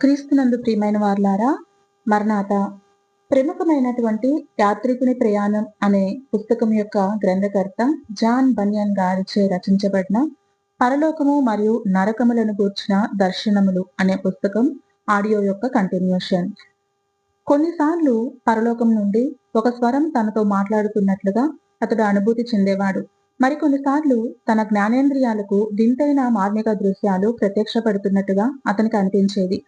క్రీస్తునందు ప్రియమైన వార్లారా మరణాత ప్రముఖమైనటువంటి యాత్రికుని ప్రయాణం అనే పుస్తకం యొక్క గ్రంథకర్త జాన్ బన్యన్ గారిచే రచించబడిన పరలోకము మరియు నరకములను గూర్చిన దర్శనములు అనే పుస్తకం ఆడియో యొక్క కంటిన్యూషన్. కొన్నిసార్లు పరలోకం నుండి ఒక స్వరం తనతో మాట్లాడుతున్నట్లుగా అతడు అనుభూతి చెందేవాడు. మరికొన్నిసార్లు తన జ్ఞానేంద్రియాలకు వింతైన మార్మిక దృశ్యాలు ప్రత్యక్షపడుతున్నట్టుగా అతనికి అనిపించేది.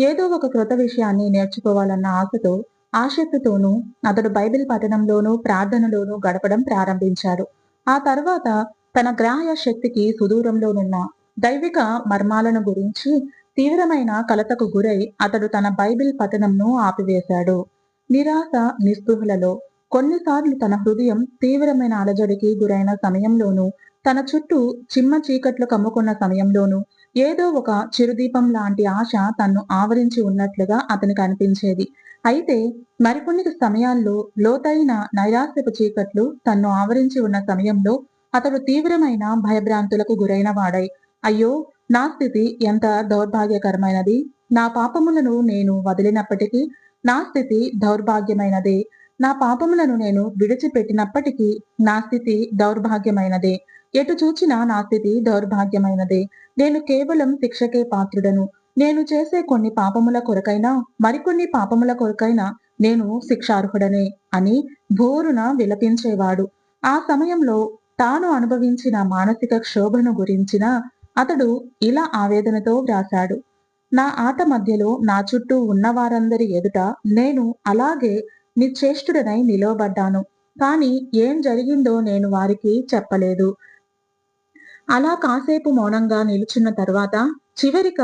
ఏదో ఒక క్రొత్త విషయాన్ని నేర్చుకోవాలన్న ఆశతో ఆసక్తితోనూ అతడు బైబిల్ పఠనంలోనూ ప్రార్థనలోనూ గడపడం ప్రారంభించాడు. ఆ తర్వాత తన గ్రాహ్య శక్తికి సుదూరంలోనున్న దైవిక మర్మాలను గురించి తీవ్రమైన కలతకు గురై అతడు తన బైబిల్ పఠనంను ఆపివేశాడు. నిరాశ నిస్పృహలలో కొన్నిసార్లు తన హృదయం తీవ్రమైన అలజడికి గురైన సమయంలోనూ తన చుట్టూ చిమ్మ చీకట్లు కమ్ముకున్న సమయంలోనూ ఏదో ఒక చిరుదీపం లాంటి ఆశ తన్ను ఆవరించి ఉన్నట్లుగా అతనికి అనిపించేది. అయితే మరికొన్ని సమయాల్లో లోతైన నైరాశ్యపు చీకట్లు తన్ను ఆవరించి ఉన్న సమయంలో అతడు తీవ్రమైన భయభ్రాంతులకు గురైన వాడై అయ్యో నా స్థితి ఎంత దౌర్భాగ్యకరమైనది? నా పాపములను నేను వదిలినప్పటికీ నా స్థితి దౌర్భాగ్యమైనదే. నా పాపములను నేను విడిచిపెట్టినప్పటికీ నా స్థితి దౌర్భాగ్యమైనదే. ఎటు చూచినా నా స్థితి దౌర్భాగ్యమైనదే. నేను కేవలం శిక్షకే పాత్రుడను. నేను చేసే కొన్ని పాపముల కొరకైనా మరికొన్ని పాపముల కొరకైనా నేను శిక్షార్హుడనే అని భోరున విలపించేవాడు. ఆ సమయంలో తాను అనుభవించిన మానసిక క్షోభను గురించిన అతడు ఇలా ఆవేదనతో వ్రాశాడు. నా ఆట మధ్యలో నా చుట్టూ ఉన్నవారందరి ఎదుట నేను అలాగే నిశ్చేష్టుడనై నిలవబడ్డాను. కానీ ఏం జరిగిందో నేను వారికి చెప్పలేదు. అలా కాసేపు మౌనంగా నిలుచున్న తర్వాత చివరిక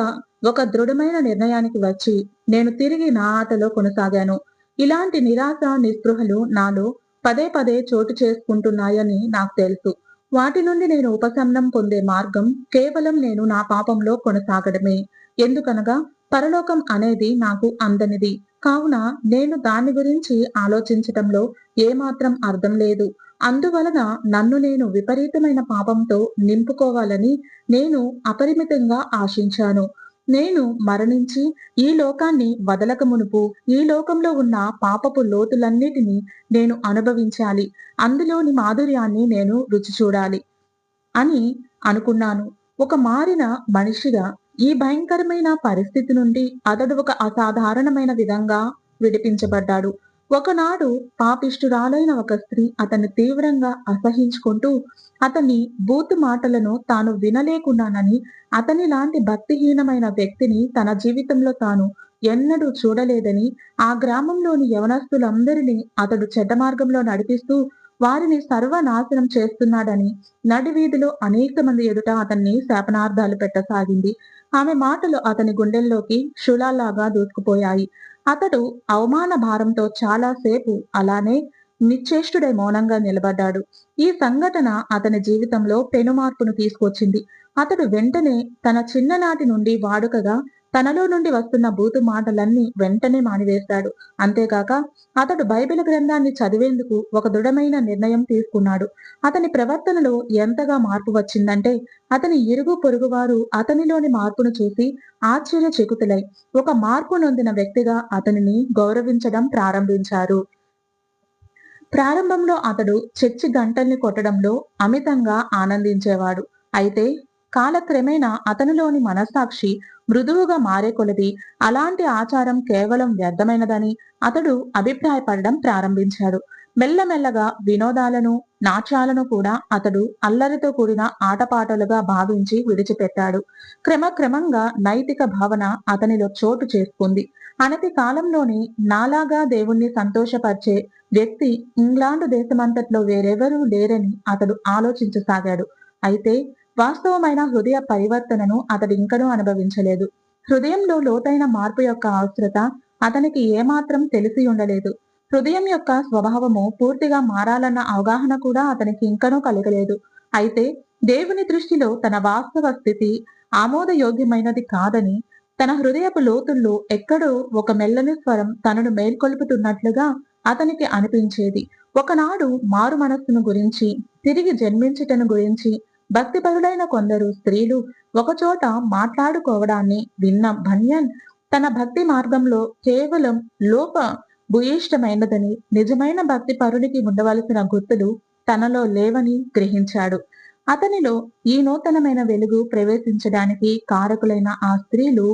ఒక దృఢమైన నిర్ణయానికి వచ్చి నేను తిరిగి నా ఆటలో కొనసాగాను. ఇలాంటి నిరాశ నిస్పృహలు నాలో పదే పదే చోటు చేసుకుంటున్నాయని నాకు తెలుసు. వాటి నుండి నేను ఉపశమనం పొందే మార్గం కేవలం నేను నా పాపంలో కొనసాగడమే. ఎందుకనగా పరలోకం అనేది నాకు అందనిది. కావున నేను దాని గురించి ఆలోచించటంలో ఏమాత్రం అర్థం లేదు. అందువలన నన్ను నేను విపరీతమైన పాపంతో నింపుకోవాలని నేను అపరిమితంగా ఆశించాను. నేను మరణించి ఈ లోకాన్ని వదలక మునుపు ఈ లోకంలో ఉన్న పాపపు లోతులన్నిటినీ నేను అనుభవించాలి. అందులోని మాధుర్యాన్ని నేను రుచి చూడాలి అని అనుకున్నాను. ఒక మారిన మనిషిగా ఈ భయంకరమైన పరిస్థితి నుండి అతడు ఒక అసాధారణమైన విధంగా విడిపించబడ్డాడు. ఒకనాడు పాపిష్ఠురాలైన ఒక స్త్రీ అతన్ని తీవ్రంగా అసహించుకుంటూ అతని బూతు మాటలను తాను వినలేకున్నానని అతని లాంటి భక్తిహీనమైన వ్యక్తిని తన జీవితంలో తాను ఎన్నడూ చూడలేదని ఆ గ్రామంలోని యవనస్తులందరినీ అతడు చెడ్డ మార్గంలో నడిపిస్తూ వారిని సర్వనాశనం చేస్తున్నాడని నడివీధిలో అనేక మంది ఎదుట అతన్ని శాపనార్థాలు పెట్టసాగింది. ఆమె మాటలు అతని గుండెల్లోకి శులాలాగా దూసుకుపోయాయి. అతడు అవమాన భారంతో చాలా సేపు అలానే నిశ్చేష్టుడై మౌనంగా నిలబడ్డాడు. ఈ సంఘటన అతని జీవితంలో పెనుమార్పును తీసుకొచ్చింది. అతడు వెంటనే తన చిన్ననాటి నుండి వాడుకగా తనలో నుండి వస్తున్న బూతు మాటలన్నీ వెంటనే మానివేశాడు. అంతేకాక అతడు బైబిల్ గ్రంథాన్ని చదివేందుకు ఒక దృఢమైన నిర్ణయం తీసుకున్నాడు. అతని ప్రవర్తనలో ఎంతగా మార్పు వచ్చిందంటే అతని ఇరుగు పొరుగువారు అతనిలోని మార్పును చూసి ఆశ్చర్య చికుతులై ఒక మార్పు నొందిన వ్యక్తిగా అతనిని గౌరవించడం ప్రారంభించారు. ప్రారంభంలో అతడు చర్చి గంటల్ని కొట్టడంలో అమితంగా ఆనందించేవాడు. అయితే కాలక్రమేణా అతనిలోని మనస్సాక్షి మృదువుగా మారే కొలది. అలాంటి ఆచారం కేవలం వ్యర్థమైనదని అతడు అభిప్రాయపడడం ప్రారంభించాడు. మెల్లమెల్లగా వినోదాలను నాట్యాలను కూడా అతడు అల్లరితో కూడిన ఆటపాటలుగా భావించి విడిచిపెట్టాడు. క్రమక్రమంగా నైతిక భావన అతనిలో చోటు చేసుకుంది. అనతి కాలంలోనే నాలాగా దేవుణ్ణి సంతోషపరిచే వ్యక్తి ఇంగ్లాండు దేశమంతట్లో వేరెవరూ లేరని అతడు ఆలోచించసాగాడు. అయితే వాస్తవమైన హృదయ పరివర్తనను అతడు ఇంకనూ అనుభవించలేదు. హృదయంలో లోతైన మార్పు యొక్క అవసరత అతనికి ఏమాత్రం తెలిసి ఉండలేదు. హృదయం యొక్క స్వభావము పూర్తిగా మారాలన్న అవగాహన కూడా అతనికి ఇంకనూ కలగలేదు. అయితే దేవుని దృష్టిలో తన వాస్తవ స్థితి ఆమోదయోగ్యమైనది కాదని తన హృదయపు లోతుల్లో ఎక్కడో ఒక మెల్లని స్వరం తనను మేల్కొల్పుతున్నట్లుగా అతనికి అనిపించేది. ఒకనాడు మారు మనస్సును గురించి తిరిగి జన్మించుటను గురించి భక్తిపరులైన కొందరు స్త్రీలు ఒకచోట మాట్లాడుకోవడాన్ని విన్న భన్యన్ తన భక్తి మార్గంలో కేవలం లోప భూయిష్టమైనదని నిజమైన భక్తి పరునికి ఉండవలసిన గుర్తులు తనలో లేవని గ్రహించాడు. అతనిలో ఈ నూతనమైన వెలుగు ప్రవేశించడానికి కారకులైన ఆ స్త్రీలు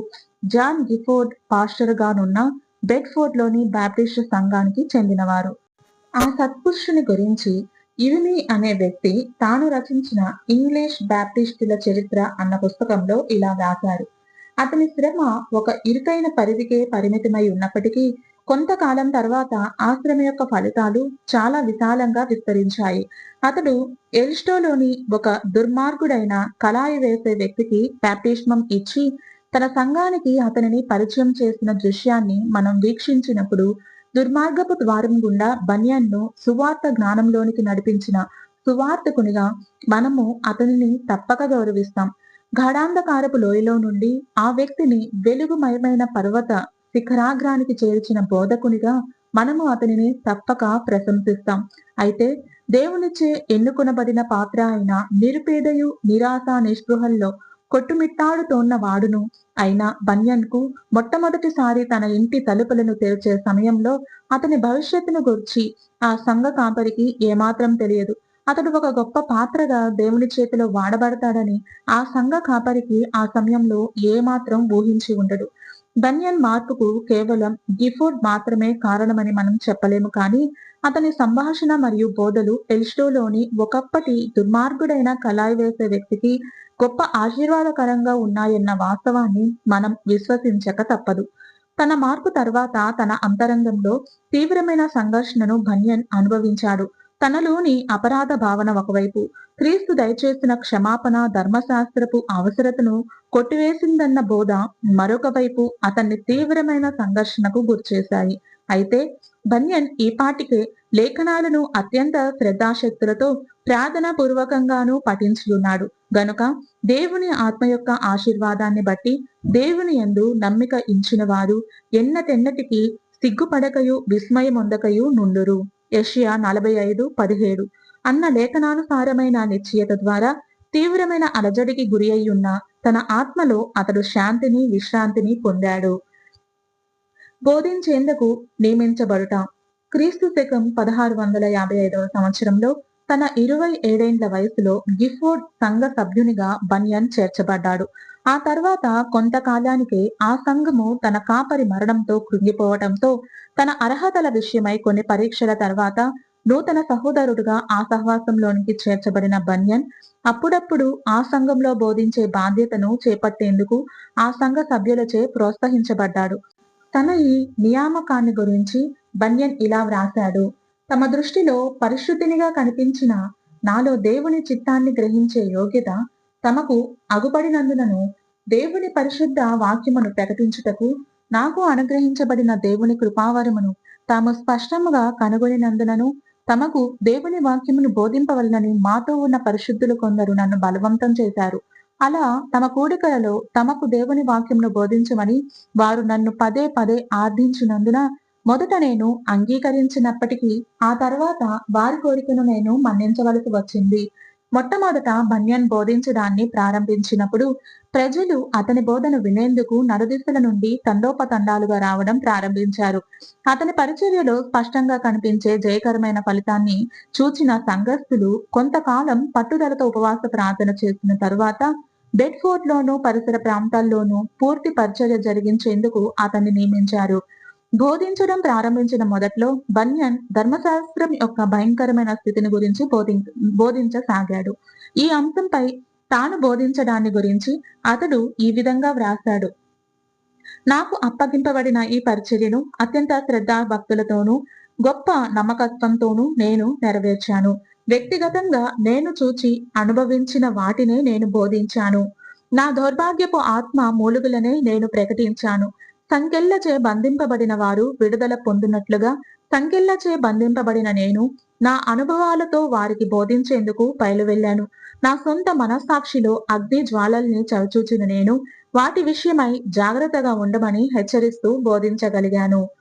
జాన్ గిఫోర్డ్ పాస్టర్ గానున్న బెడ్ఫోర్డ్లోని బ్యాప్టిస్ట్ సంఘానికి చెందినవారు. ఆ సత్పురుషుని గురించి ఇరిమి అనే వ్యక్తి తాను రచించిన ఇంగ్లీష్ బ్యాప్టిస్టుల చరిత్ర అన్న పుస్తకంలో ఇలా రాశారు అతని శ్రమ ఒక ఇరుకైన పరిధికే పరిమితమై ఉన్నప్పటికీ కొంతకాలం తర్వాత ఆశ్రమ యొక్క ఫలితాలు చాలా విశాలంగా విస్తరించాయి. అతడు ఎల్స్టోలోని ఒక దుర్మార్గుడైన కళాయి వేసే వ్యక్తికి బ్యాప్టిస్మం ఇచ్చి తన సంఘానికి అతనిని పరిచయం చేసిన దృశ్యాన్ని మనం వీక్షించినప్పుడు దుర్మార్గపు ద్వారం గుండా బన్యాన్ను సువార్త జ్ఞానంలోనికి నడిపించిన సువార్తకునిగా మనము అతనిని తప్పక గౌరవిస్తాం. గాఢాంధకారపు లోయలో నుండి ఆ వ్యక్తిని వెలుగుమయమైన పర్వత శిఖరాగ్రానికి చేర్చిన బోధకునిగా మనము అతనిని తప్పక ప్రశంసిస్తాం. అయితే దేవునిచే ఎన్నుకొనబడిన పాత్ర అయిన నిరుపేదయు నిరాశ నిస్పృహల్లో కొట్టుమిట్టాడుతోన్న వాడును. అయిన బన్యన్కు మొట్టమొదటిసారి తన ఇంటి తలుపులను తెరిచే సమయంలో అతని భవిష్యత్తును గురించి ఆ సంఘ కాపరికి ఏమాత్రం తెలియదు. అతడు ఒక గొప్ప పాత్రగా దేవుని చేతిలో వాడబడతాడని ఆ సంఘ కాపరికి ఆ సమయంలో ఏమాత్రం ఊహించి ఉండడు. బన్యన్ మార్పుకు కేవలం గిఫోర్డ్ మాత్రమే కారణమని మనం చెప్పలేము కానీ అతని సంభాషణ మరియు బోధలు ఎల్స్టోలోని ఒకప్పటి దుర్మార్గుడైన కలాయి వేసే వ్యక్తికి గొప్ప ఆశీర్వాదకరంగా ఉన్నాయన్న వాస్తవాన్ని మనం విశ్వసించక తప్పదు. తన మార్పు తర్వాత తన అంతరంగంలో తీవ్రమైన సంఘర్షణను బన్యన్ అనుభవించాడు. తనలోని అపరాధ భావన ఒకవైపు క్రీస్తు దయచేసిన క్షమాపణ ధర్మశాస్త్రపు అవసరతను కొట్టివేసిందన్న బోధ మరొక వైపు అతన్ని తీవ్రమైన సంఘర్షణకు గురిచేశాయి. అయితే బన్యన్ ఈపాటికే లేఖనాలను అత్యంత శ్రద్ధాశక్తులతో ప్రార్థన పూర్వకంగానూ పఠించున్నాడు గనుక దేవుని ఆత్మ యొక్క ఆశీర్వాదాన్ని బట్టి దేవుని ఎందు నమ్మిక ఇచ్చిన వారు ఎన్నటెన్నటికి సిగ్గుపడకయు విస్మయమొందకయు నుండురు. ఏషియా నలభై ఐదు పదిహేడు. అన్న లేఖనానుసారమైన నిశ్చయత ద్వారా తీవ్రమైన అలజడికి గురి అయ్యున్న తన ఆత్మలో అతడు శాంతిని విశ్రాంతిని పొందాడు. బోధించేందుకు నియమించబడుట. క్రీస్తు శకం పదహారు వందల యాభై ఐదవ సంవత్సరంలో తన ఇరవై ఏడేండ్ల వయసులో గిఫోర్డ్ సంఘ సభ్యునిగా బనియన్ చేర్చబడ్డాడు. ఆ తర్వాత కొంతకాలానికే ఆ సంఘము తన కాపరి మరణంతో కృంగిపోవడంతో తన అర్హతల విషయమై కొన్ని పరీక్షల తర్వాత నూతన సహోదరుడుగా ఆ సహవాసంలోనికి చేర్చబడిన బన్యన్ అప్పుడప్పుడు ఆ సంఘంలో బోధించే బాధ్యతను చేపట్టేందుకు ఆ సంఘ సభ్యులచే ప్రోత్సహించబడ్డాడు. తన ఈ నియామకాన్ని గురించి బన్యన్ ఇలా వ్రాశాడు. తమ దృష్టిలో పరిశుద్ధినిగా కనిపించిన నాలో దేవుని చిత్తాన్ని గ్రహించే యోగ్యత తమకు అగుపడినందునను దేవుని పరిశుద్ధ వాక్యమును ప్రకటించుటకు నాకు అనుగ్రహించబడిన దేవుని కృపావరమును తాము స్పష్టముగా కనుగొనినందునను తమకు దేవుని వాక్యమును బోధింపవలనని మాతో ఉన్న పరిశుద్ధులు కొందరు నన్ను బలవంతం చేశారు. అలా తమ కూడికలలో తమకు దేవుని వాక్యమును బోధించమని వారు నన్ను పదే పదే ఆర్థించినందున మొదట నేను అంగీకరించినప్పటికీ ఆ తర్వాత వారి కోరికను నేను మన్నించవలసి వచ్చింది. మొట్టమొదట బన్యన్ బోధించడాన్ని ప్రారంభించినప్పుడు ప్రజలు అతని బోధన వినేందుకు నలుదిశల నుండి తండోపతండాలుగా రావడం ప్రారంభించారు. అతని పరిచర్యలో స్పష్టంగా కనిపించే జయకరమైన ఫలితాన్ని చూచిన సంఘస్థులు కొంతకాలం పట్టుదలతో ఉపవాస ప్రార్థన చేసిన తరువాత బెడ్ఫోర్డ్ లోను పరిసర ప్రాంతాల్లోనూ పూర్తి పరిచర్య జరిగించేందుకు అతన్ని నియమించారు. బోధించడం ప్రారంభించిన మొదట్లో బన్యన్ ధర్మశాస్త్రం యొక్క భయంకరమైన స్థితిని గురించి బోధించసాగాడు. ఈ అంశంపై తాను బోధించడాన్ని గురించి అతడు ఈ విధంగా వ్రాశాడు. నాకు అప్పగింపబడిన ఈ పరిచర్యను అత్యంత శ్రద్ధా భక్తులతోనూ గొప్ప నమ్మకత్వంతోనూ నేను నెరవేర్చాను. వ్యక్తిగతంగా నేను చూచి అనుభవించిన వాటినే నేను బోధించాను. నా దౌర్భాగ్యపు ఆత్మ మూలుగులనే నేను ప్రకటించాను. తంకెళ్ళచే బంధింపబడిన వారు విడుదల పొందినట్లుగా తంకెళ్ళచే బంధింపబడిన నేను నా అనుభవాలతో వారికి బోధించేందుకు బయలువెళ్ళాను నా సొంత మనస్సాక్షిలో అగ్ని జ్వాలల్ని చవిచూచిన నేను. వాటి విషయమై జాగ్రత్తగా ఉండమని హెచ్చరిస్తూ బోధించగలిగాను.